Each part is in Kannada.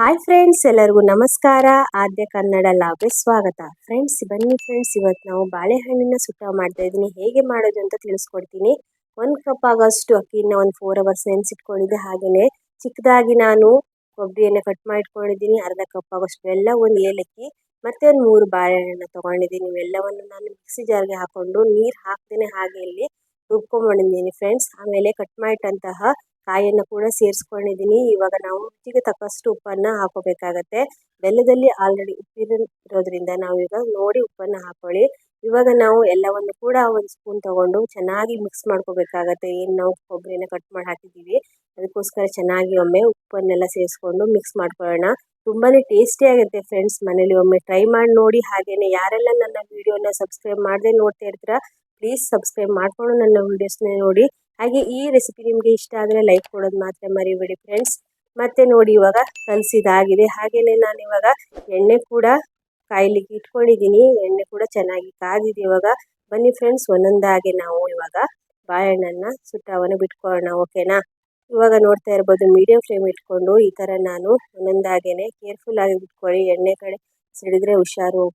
ಹಾಯ್ ಫ್ರೆಂಡ್ಸ್ ಎಲ್ಲರಿಗೂ ನಮಸ್ಕಾರ. ಆದ್ಯ ಕನ್ನಡ ಲಾಭೆ ಸ್ವಾಗತ. ಫ್ರೆಂಡ್ಸ್ ಬನ್ನಿ ಫ್ರೆಂಡ್ಸ್ ಇವತ್ತು ನಾವು ಬಾಳೆಹಣ್ಣಿನ ಸುಟ್ಟ ಮಾಡ್ತಾ ಇದ್ದೀನಿ. ಹೇಗೆ ಮಾಡೋದು ಅಂತ ತಿಳಿಸ್ಕೊಡ್ತೀನಿ. ಒಂದು ಕಪ್ ಆಗೋಷ್ಟು ಅಕ್ಕಿನ ಒಂದು ಫೋರ್ ಅವರ್ಸ್ ನೆನೆಸಿಟ್ಕೊಂಡಿದ್ದೆ ಹಾಗೆಯೇ ಚಿಕ್ಕದಾಗಿ ನಾನು ಕೊಬ್ಬರಿಯನ್ನು ಕಟ್ ಮಾಡಿಟ್ಕೊಂಡಿದ್ದೀನಿ ಅರ್ಧ ಕಪ್ ಆಗೋಷ್ಟು ಎಲ್ಲ ಒಂದು ಏಲಕ್ಕಿ, ಮತ್ತೆ ಒಂದು ಮೂರು ಬಾಳೆಹಣ್ಣು ತೊಗೊಂಡಿದ್ದೀನಿ. ಇವೆಲ್ಲವನ್ನು ನಾನು ಮಿಕ್ಸಿ ಜಾರ್ಗೆ ಹಾಕೊಂಡು ನೀರು ಹಾಕ್ತೇನೆ ಹಾಗೆ ಇಲ್ಲಿ ರುಬ್ಕೊಂಡ್ಬಂದಿದ್ದೀನಿ ಫ್ರೆಂಡ್ಸ್ ಆಮೇಲೆ ಕಟ್ ಮಾಡಿಟ್ಟಂತಹ ಕಾಯನ್ನು ಕೂಡ ಸೇರಿಸ್ಕೊಂಡಿದ್ದೀನಿ. ಇವಾಗ ನಾವು ರುಚಿಗೆ ತಕ್ಕಷ್ಟು ಉಪ್ಪನ್ನು ಹಾಕೋಬೇಕಾಗತ್ತೆ. ಬೆಲ್ಲದಲ್ಲಿ ಆಲ್ರೆಡಿ ಉಪ್ಪಿರೋದ್ರಿಂದ ನಾವು ಈಗ ನೋಡಿ ಉಪ್ಪನ್ನು ಹಾಕೊಳ್ಳಿ. ಇವಾಗ ನಾವು ಎಲ್ಲವನ್ನು ಕೂಡ ಒಂದು ಸ್ಪೂನ್ ತಗೊಂಡು ಚೆನ್ನಾಗಿ ಮಿಕ್ಸ್ ಮಾಡ್ಕೋಬೇಕಾಗತ್ತೆ. ಏನು ನಾವು ಕೊಬ್ಬರಿನ ಕಟ್ ಮಾಡಿ ಹಾಕಿದ್ದೀವಿ, ಅದಕ್ಕೋಸ್ಕರ ಚೆನ್ನಾಗಿ ಒಮ್ಮೆ ಉಪ್ಪನ್ನೆಲ್ಲ ಸೇರಿಸ್ಕೊಂಡು ಮಿಕ್ಸ್ ಮಾಡ್ಕೊಳ್ಳೋಣ. ತುಂಬಾ ಟೇಸ್ಟಿ ಆಗುತ್ತೆ ಫ್ರೆಂಡ್ಸ್ ಮನೇಲಿ. ಒಮ್ಮೆ ಟ್ರೈ ಮಾಡಿ ನೋಡಿ ಹಾಗೆಯೇ ಯಾರೆಲ್ಲ ನನ್ನ ವಿಡಿಯೋನ ಸಬ್ಸ್ಕ್ರೈಬ್ ಮಾಡದೆ ನೋಡ್ತಾ ಇರ್ತೀರಾ ಪ್ಲೀಸ್ ಸಬ್ಸ್ಕ್ರೈಬ್ ಮಾಡಿಕೊಂಡು ನನ್ನ ವೀಡಿಯೋಸ್ನ ನೋಡಿ. ಹಾಗೆ ಈ ರೆಸಿಪಿ ನಿಮಗೆ ಇಷ್ಟ ಆದರೆ ಲೈಕ್ ಕೊಡೋದು ಮಾತ್ರ ಮರಿಬೇಡಿ ಫ್ರೆಂಡ್ಸ್ ಮತ್ತೆ ನೋಡಿ ಇವಾಗ ಕಲಸಿದಾಗಿದೆ. ಹಾಗೆಯೇ ನಾನು ಇವಾಗ ಎಣ್ಣೆ ಕೂಡ ಕಾಯ್ಲಿಕ್ಕೆ ಇಟ್ಕೊಂಡಿದ್ದೀನಿ ಎಣ್ಣೆ ಕೂಡ ಚೆನ್ನಾಗಿ ಕಾದಿದೆ ಇವಾಗ. ಬನ್ನಿ ಫ್ರೆಂಡ್ಸ್ ಒಂದೊಂದಾಗೆ ನಾವು ಇವಾಗ ಬಾಳೆಹಣ್ಣನ್ನು ಸುಟ್ಟವನ್ನು ಬಿಟ್ಕೊಳ್ಳೋಣ ಓಕೆನಾ ಇವಾಗ ನೋಡ್ತಾ ಇರ್ಬೋದು ಮೀಡಿಯಂ ಫ್ಲೇಮ್ ಇಟ್ಕೊಂಡು ಈ ಥರ ನಾನು ಒಂದೊಂದಾಗೇನೆ ಕೇರ್ಫುಲ್ ಆಗಿ ಬಿಟ್ಕೊಳ್ಳಿ. ಎಣ್ಣೆ ಕಡೆ ಸಿಡಿದ್ರೆ ಹುಷಾರು.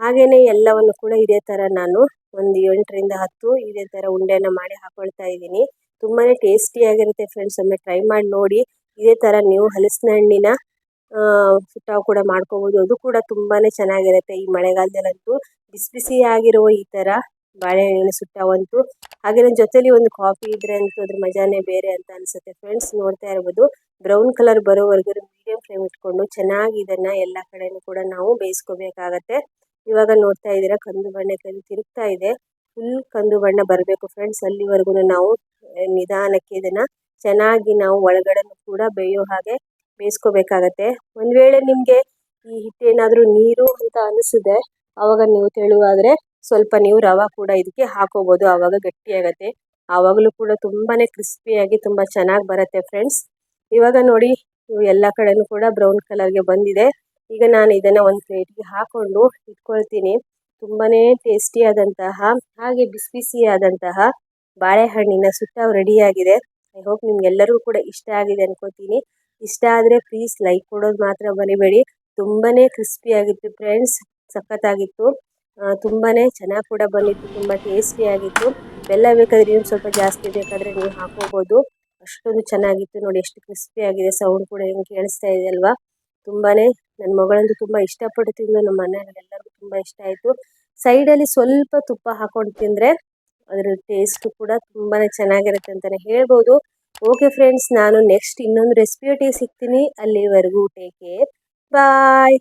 ಹಾಗೆಯೇ ಎಲ್ಲವನ್ನು ಕೂಡ ಇದೇ ಥರ ನಾನು ಒಂದು ಎಂಟರಿಂದ ಹತ್ತು ಇದೇ ಥರ ಉಂಡೆನ ಮಾಡಿ ಹಾಕೊಳ್ತಾ ಇದ್ದೀನಿ. ಟೇಸ್ಟಿ ಆಗಿರುತ್ತೆ ಫ್ರೆಂಡ್ಸ್ ಒಮ್ಮೆ ಟ್ರೈ ಮಾಡಿ ನೋಡಿ. ಇದೇ ಥರ ನೀವು ಹಲಸಿನ ಹಣ್ಣಿನ ಸುಟ್ಟಾವು ಕೂಡ ಮಾಡ್ಕೋಬೋದು. ಅದು ಕೂಡ ತುಂಬಾನೇ ಚೆನ್ನಾಗಿರುತ್ತೆ ಈ ಮಳೆಗಾಲದಲ್ಲಂತೂ. ಬಿಸಿ ಬಿಸಿಯಾಗಿರುವ ಈ ಥರ ಬಾಳೆಹಣ್ಣಿನ ಸುಟ್ಟಾವಂತೂ. ಹಾಗೆ ನನ್ನ ಜೊತೆಲಿ ಒಂದು ಕಾಫಿ ಇದ್ರೆ ಅಂತೂ ಅದ್ರ ಮಜಾನೇ ಬೇರೆ ಅಂತ ಅನ್ಸುತ್ತೆ ಫ್ರೆಂಡ್ಸ್ ನೋಡ್ತಾ ಇರ್ಬೋದು. ಬ್ರೌನ್ ಕಲರ್ ಬರೋವರೆಗೂ ಮೀಡಿಯಂ ಫ್ಲೇಮ್ ಇಟ್ಕೊಂಡು ಚೆನ್ನಾಗಿ ಇದನ್ನ ಎಲ್ಲ ಕಡೆನೂ ಕೂಡ ನಾವು ಬೇಯಿಸ್ಕೋಬೇಕಾಗತ್ತೆ. ಇವಾಗ ನೋಡ್ತಾ ಇದ್ದೀರಾ, ಕಂದು ಬಣ್ಣಕ್ಕೆ ತಿರುಗ್ತಾ ಇದೆ. ಫುಲ್ ಕಂದು ಬಣ್ಣ ಬರಬೇಕು ಫ್ರೆಂಡ್ಸ್ ಅಲ್ಲಿವರೆಗೂ ನಾವು ನಿಧಾನಕ್ಕೆ ಇದನ್ನ ಚೆನ್ನಾಗಿ ನಾವು ಒಳಗಡೆ ಕೂಡ ಬೇಯೋ ಹಾಗೆ ಬೇಯಿಸ್ಕೋಬೇಕಾಗತ್ತೆ. ಒಂದು ವೇಳೆ ನಿಮಗೆ ಈ ಹಿಟ್ಟೇನಾದರೂ ನೀರು ಅಂತ ಅನಿಸಿದೆ ಆವಾಗ ನೀವು ತೆಳುವಾದರೆ ಸ್ವಲ್ಪ ನೀವು ರವೆ ಕೂಡ ಇದಕ್ಕೆ ಹಾಕೋಬೋದು. ಆವಾಗ ಗಟ್ಟಿಯಾಗತ್ತೆ. ಆವಾಗಲೂ ಕೂಡ ತುಂಬಾ ಕ್ರಿಸ್ಪಿಯಾಗಿ ತುಂಬ ಚೆನ್ನಾಗಿ ಬರುತ್ತೆ ಫ್ರೆಂಡ್ಸ್ ಇವಾಗ ನೋಡಿ, ಎಲ್ಲ ಕಡೆನೂ ಕೂಡ ಬ್ರೌನ್ ಕಲರ್ಗೆ ಬಂದಿದೆ. ಈಗ ನಾನು ಇದನ್ನು ಒಂದು ಪ್ಲೇಟಿಗೆ ಹಾಕ್ಕೊಂಡು ಇಟ್ಕೊಳ್ತೀನಿ. ತುಂಬಾ ಟೇಸ್ಟಿಯಾದಂತಹ ಹಾಗೆ ಬಿಸಿ ಬಿಸಿಯಾದಂತಹ ಬಾಳೆಹಣ್ಣಿನ ಸುಟ್ಟ ರೆಡಿಯಾಗಿದೆ ಐ ಹೋಪ್ ನಿಮ್ಗೆಲ್ಲರಿಗೂ ಕೂಡ ಇಷ್ಟ ಆಗಿದೆ ಅನ್ಕೋತೀನಿ ಇಷ್ಟ ಆದರೆ ಪ್ಲೀಸ್ ಲೈಕ್ ಕೊಡೋದು ಮಾತ್ರ ಬರಿಬೇಡಿ ತುಂಬಾ ಕ್ರಿಸ್ಪಿಯಾಗಿತ್ತು ಫ್ರೆಂಡ್ಸ್ ಸಖತ್ತಾಗಿತ್ತು. ತುಂಬಾ ಚೆನ್ನಾಗಿ ಕೂಡ ಬಂದಿತ್ತು, ತುಂಬ ಟೇಸ್ಟಿಯಾಗಿತ್ತು ಬೆಲ್ಲ ಬೇಕಾದರೆ ಇನ್ನು ಸ್ವಲ್ಪ ಜಾಸ್ತಿ ಬೇಕಾದರೆ ನೀವು ಹಾಕೋಬೋದು ಅಷ್ಟೊಂದು ಚೆನ್ನಾಗಿತ್ತು ನೋಡಿ, ಎಷ್ಟು ಕ್ರಿಸ್ಪಿಯಾಗಿದೆ ಸೌಂಡ್ ಕೂಡ ಹೆಂಗೆ ಕೇಳಿಸ್ತಾ ಇದೆ ಅಲ್ವಾ? ತುಂಬಾ ನನ್ನ ಮಗಳಂತೂ ತುಂಬ ಇಷ್ಟಪಟ್ಟು ತಿಂದು ನಮ್ಮ ಮನೆಯವರೆಲ್ಲರಿಗೂ ತುಂಬ ಇಷ್ಟ ಆಯಿತು. ಸೈಡಲ್ಲಿ ಸ್ವಲ್ಪ ತುಪ್ಪ ಹಾಕೊಂಡು ತಿಂದರೆ ಅದರ ಟೇಸ್ಟು ಕೂಡ ತುಂಬಾ ಚೆನ್ನಾಗಿರುತ್ತೆ ಅಂತಲೇ ಹೇಳ್ಬೋದು. ಓಕೆ ಫ್ರೆಂಡ್ಸ್ ನಾನು ನೆಕ್ಸ್ಟ್ ಇನ್ನೊಂದು ರೆಸಿಪಿಯೊಟ್ಟಿಗೆ ಸಿಗ್ತೀನಿ. ಅಲ್ಲಿವರೆಗೂ ಟೇಕ್ ಕೇರ್ ಬಾಯ್